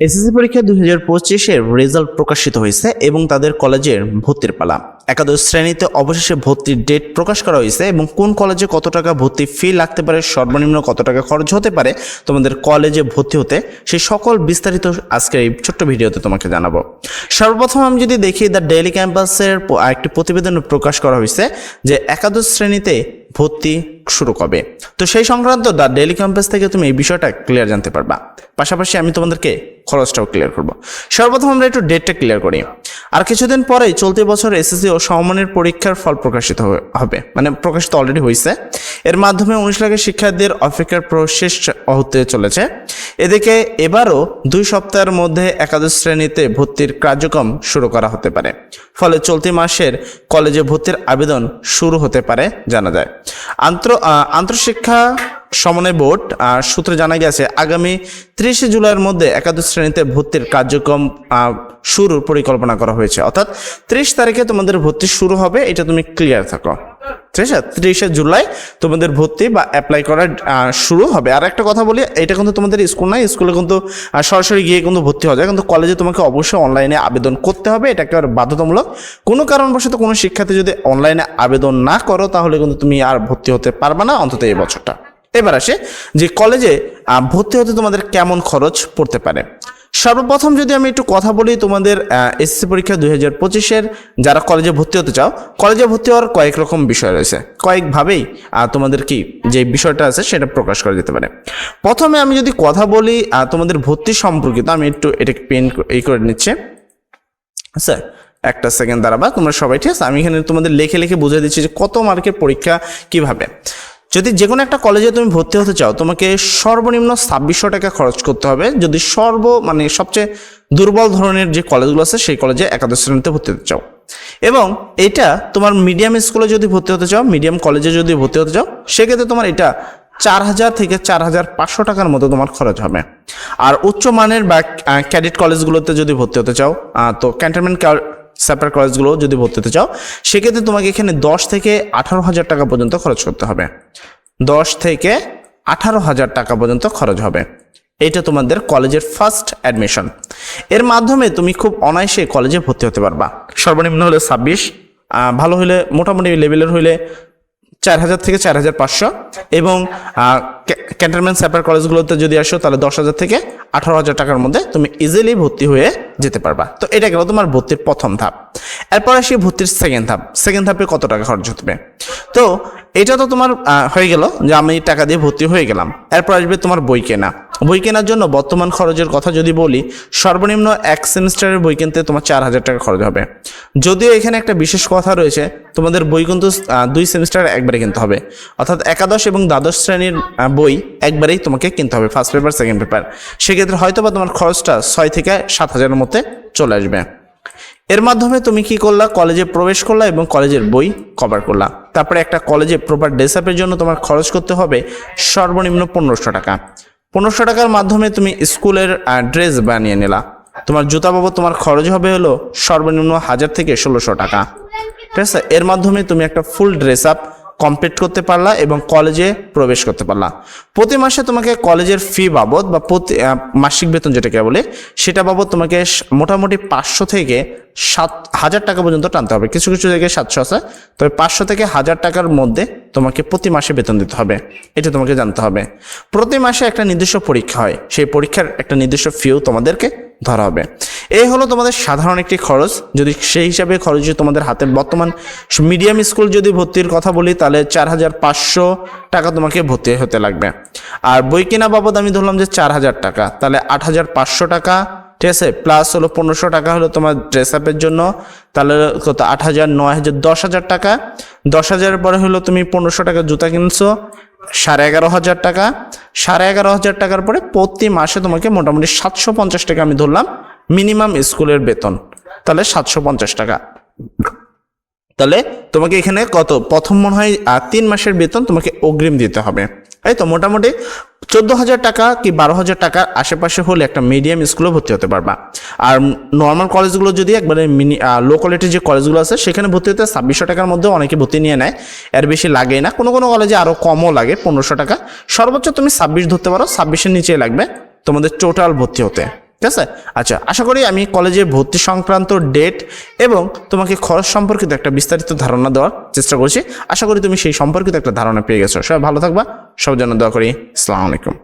SSC পরীক্ষা দুই হাজার পঁচিশের রেজাল্ট প্রকাশিত হয়েছে এবং তাদের কলেজের ভর্তির পালা। একাদশ শ্রেণীতে অবশেষে ভর্তির ডেট প্রকাশ করা হয়েছে এবং কোন কলেজে কত টাকা ভর্তি ফি লাগতে পারে, সর্বনিম্ন কত টাকা খরচ হতে পারে, তোমাদের কলেজে ভর্তি হতে সেই সকল বিস্তারিত আজকের এই ছোট্ট ভিডিওতে তোমাকে জানাব। সর্বপ্রথম আমি যদি দেখি দ্য ডেইলি ক্যাম্পাসের একটি প্রতিবেদন প্রকাশ করা হয়েছে যে একাদশ শ্রেণীতে ভর্তি শুরু কবে। তো সেই সংক্রান্ত দ্য ডেইলি ক্যাম্পাস থেকে তুমি এই বিষয়টা ক্লিয়ার জানতে পারবা। পাশাপাশি আমি তোমাদেরকে খরচটাও ক্লিয়ার করব। সর্বপ্রথম আমরা একটু ডেটটা ক্লিয়ার করি। আর কিছুদিন পরেই চলতি বছর এসএসসি ও সমমানের পরীক্ষার ফল প্রকাশিত হবে- মানে প্রকাশিত অলরেডি হয়েছে এর মাধ্যমে উনিশ লাখের শিক্ষার্থীদের অপেক্ষার প্রশেষ হতে চলেছে। এদিকে এবারও দুই সপ্তাহের মধ্যে একাদশ শ্রেণীতে ভর্তির কার্যক্রম শুরু করা হতে পারে। ফলে চলতি মাসের কলেজে ভর্তির আবেদন শুরু হতে পারে জানা যায়। আন্তর আহ, আন্তঃশিক্ষা সমন্বয় বোর্ড সূত্রে জানা গেছে, আগামী ত্রিশে জুলাইয়ের মধ্যে একাদশ শ্রেণীতে ভর্তির কার্যক্রম শুরুর পরিকল্পনা করা হয়েছে। অর্থাৎ ত্রিশ তারিখে তোমাদের ভর্তি শুরু হবে, এটা তুমি ক্লিয়ার থাকো। ঠিক আছে ত্রিশে জুলাই তোমাদের ভর্তি বা অ্যাপ্লাই করা শুরু হবে। আর একটা কথা বলি, এটা কিন্তু তোমাদের স্কুল নাই স্কুলে কিন্তু সরাসরি গিয়ে কিন্তু ভর্তি হওয়া যায়। কিন্তু কলেজে তোমাকে অবশ্যই অনলাইনে আবেদন করতে হবে, এটা একেবারে বাধ্যতামূলক। কোনো কারণবশত কোনো শিক্ষার্থী যদি অনলাইনে আবেদন না করো, তাহলে কিন্তু তুমি আর ভর্তি হতে পারবে না, অন্তত এই বছরটা। এবার আসে যে কলেজে ভর্তি হতে তোমাদের কেমন খরচ পড়তে পারে? সর্বপ্রথম যদি আমি একটু কথা বলি তোমাদের এসএসসি পরীক্ষা দুই হাজার পঁচিশের, যারা কলেজে ভর্তি হতে চাও, কলেজে ভর্তি হওয়ার কয়েক রকম বিষয় রয়েছে। কয়েকভাবেই তোমাদের কি যে বিষয়টা আছে সেটা প্রকাশ করা যেতে পারে। প্রথমে আমি যদি কথা বলি তোমাদের ভর্তি সম্পর্কিত, আমি একটু এটাকে পেন এই করে নিচ্ছি। আচ্ছা একটা সেকেন্ড দাঁড়াবা, তোমরা সবাই, ঠিক আছে? আমি এখানে তোমাদের লিখে লিখে বুঝিয়ে দিচ্ছি যে কত মার্কের পরীক্ষা কীভাবে। যদি যে কোনো একটা কলেজে তুমি ভর্তি হতে চাও, তোমাকে সর্বনিম্ন ছাব্বিশশো টাকা খরচ করতে হবে। যদি সর্ব মানে সবচেয়ে দুর্বল ধরনের যে কলেজগুলো আছে, সেই কলেজে একাদশ শ্রেণীতে ভর্তি হতে চাও। এবং এটা তোমার মিডিয়াম স্কুলে যদি ভর্তি হতে চাও, মিডিয়াম কলেজে যদি ভর্তি হতে চাও, সেক্ষেত্রে তোমার এটা চার হাজার থেকে চার হাজার পাঁচশো টাকার মতো তোমার খরচ হবে। আর উচ্চ মানের বা ক্যাডেট কলেজগুলোতে যদি ভর্তি হতে চাও তো ক্যান্টনমেন্ট সেপারেট কলেজগুলো যদি ভর্তি হতে চাও, সেক্ষেত্রে তোমাকে এখানে দশ থেকে আঠারো হাজার টাকা পর্যন্ত খরচ করতে হবে। দশ থেকে আঠারো হাজার টাকা পর্যন্ত খরচ হবে। এটা তোমাদের কলেজের ফার্স্ট অ্যাডমিশন এর মাধ্যমে তুমি খুব অনায়াসে কলেজে ভর্তি হতে পারবা। সর্বনিম্ন হলে ছাব্বিশ ভালো হলে, মোটামুটি লেভেলের হলে চার হাজার থেকে চার হাজার পাঁচশো এবং ক্যান্টনমেন্ট স্যাপার কলেজগুলোতে যদি আসো, তাহলে দশ হাজার থেকে আঠারো হাজার টাকার মধ্যে তুমি ইজিলি ভর্তি হয়ে যেতে পারবা। তো এটা গেল তোমার ভর্তির প্রথম ধাপ। এরপর আসি ভর্তির সেকেন্ড ধাপ। সেকেন্ড ধাপে কত টাকা খরচ হতে তো এটা তো তোমার হয়ে গেল যে আমি টাকা দিয়ে ভর্তি হয়ে গেলাম। এরপর আসবে তোমার বই কেনা। বই কেনার জন্য বর্তমান খরচের কথা যদি বলি, সর্বনিম্ন এক সেমিস্টারের বই কিনতে তোমার চার হাজার টাকা খরচ হবে। যদিও এখানে একটা বিশেষ কথা রয়েছে, তোমাদের বই কিন্তু দুই সেমিস্টার একবারে কিনতে হবে। অর্থাৎ একাদশ এবং দ্বাদশ শ্রেণির বই একবারেই তোমাকে কিনতে হবে, ফার্স্ট পেপার, সেকেন্ড পেপার। সেক্ষেত্রে হয়তো বা তোমার খরচটা ছয় থেকে সাত হাজারের মধ্যে চলে আসবে। এর মাধ্যমে তুমি কি করলা, কলেজে প্রবেশ করলা এবং কলেজের বই কভার করলা। তারপরে একটা কলেজে প্রপার ডেসআপের জন্য তোমার খরচ করতে হবে সর্বনিম্ন পনেরোশো টাকা। পনেরোশো টাকার মাধ্যমে তুমি স্কুলের ড্রেস বানিয়ে নিলা। তোমার জুতা বাবদ তোমার খরচ হবে হলো সর্বনিম্ন হাজার থেকে ষোলোশো টাকা। ঠিক আছে? এর মাধ্যমে তুমি একটা ফুল ড্রেস আপ কমপ্লিট করতে পারলা এবং কলেজে প্রবেশ করতে পারলা। প্রতি মাসে তোমাকে কলেজের ফি বাবদ বা প্রতি মাসিক বেতন যেটাকে বলে, সেটা বাবদ তোমাকে মোটামুটি পাঁচশো থেকে সাত হাজার টাকা পর্যন্ত টানতে হবে। কিছু কিছু জায়গায় সাতশো আছে। তবে পাঁচশো থেকে হাজার টাকার মধ্যে তোমাকে প্রতি মাসে বেতন দিতে হবে। এটা তোমাকে জানতে হবে। প্রতি মাসে একটা নির্দিষ্ট পরীক্ষা হয়। সেই পরীক্ষার একটা নির্দিষ্ট ফিও তোমাদেরকে ধরা হবে। এই হলো তোমাদের সাধারণ একটি খরচ। যদি সেই হিসাবে খরচ যদি তোমাদের হাতে বর্তমান মিডিয়াম স্কুল যদি ভর্তির কথা বলি, তাহলে চার হাজার পাঁচশো টাকা তোমাকে ভর্তি হতে লাগবে। আর বই কেনা বাবদ আমি ধরলাম যে চার হাজার টাকা। তাহলে আট হাজার পাঁচশো টাকা ঠিক আছে? প্লাস হলো পনেরোশো টাকা হলো তোমার ড্রেস আপের জন্য। তাহলে কত? আট হাজার নয় হাজার দশ হাজার টাকা। দশ হাজারের পরে হলো তুমি পনেরোশো টাকা জুতা কিনছো। সাড়ে এগারো হাজার টাকা। সাড়ে এগারো হাজার টাকার পরে প্রতি মাসে তোমাকে মোটামুটি সাতশো পঞ্চাশ টাকা আমি ধরলাম মিনিমাম স্কুলের বেতন। তাহলে সাতশো পঞ্চাশ টাকা। তাহলে তোমাকে এখানে কত? প্রথম মনে হয় তিন মাসের বেতন তোমাকে অগ্রিম দিতে হবে। এই তো মোটামুটি চোদ্দ হাজার টাকা কি বারো হাজার টাকার আশেপাশে হলে একটা মিডিয়াম স্কুলে ভর্তি হতে পারবা। আর নর্মাল কলেজগুলো যদি একবারে মিনি লো কোয়ালিটির যে কলেজগুলো আছে, সেখানে ভর্তি হতে ছাব্বিশশো টাকার মধ্যে অনেকে ভর্তি নিয়ে নেয়। এর বেশি লাগে না। কোনো কোনো কলেজে আরও কমও লাগে, পনেরোশো টাকা। সর্বোচ্চ তুমি ছাব্বিশ ধরতে পারো, ছাব্বিশের নিচেই লাগবে তোমাদের টোটাল ভর্তি হতে। ঠিক আছে? আচ্ছা আশা করি আমি কলেজে ভর্তি সংক্রান্ত ডেট এবং তোমাকে খরচ সম্পর্কিত একটা বিস্তারিত ধারণা দেওয়ার চেষ্টা করছি। আশা করি তুমি সেই সম্পর্কিত একটা ধারণা পেয়ে গেছো। সবাই ভালো থাকবা। সব জন্য দোয়া করি। আসসালামু আলাইকুম।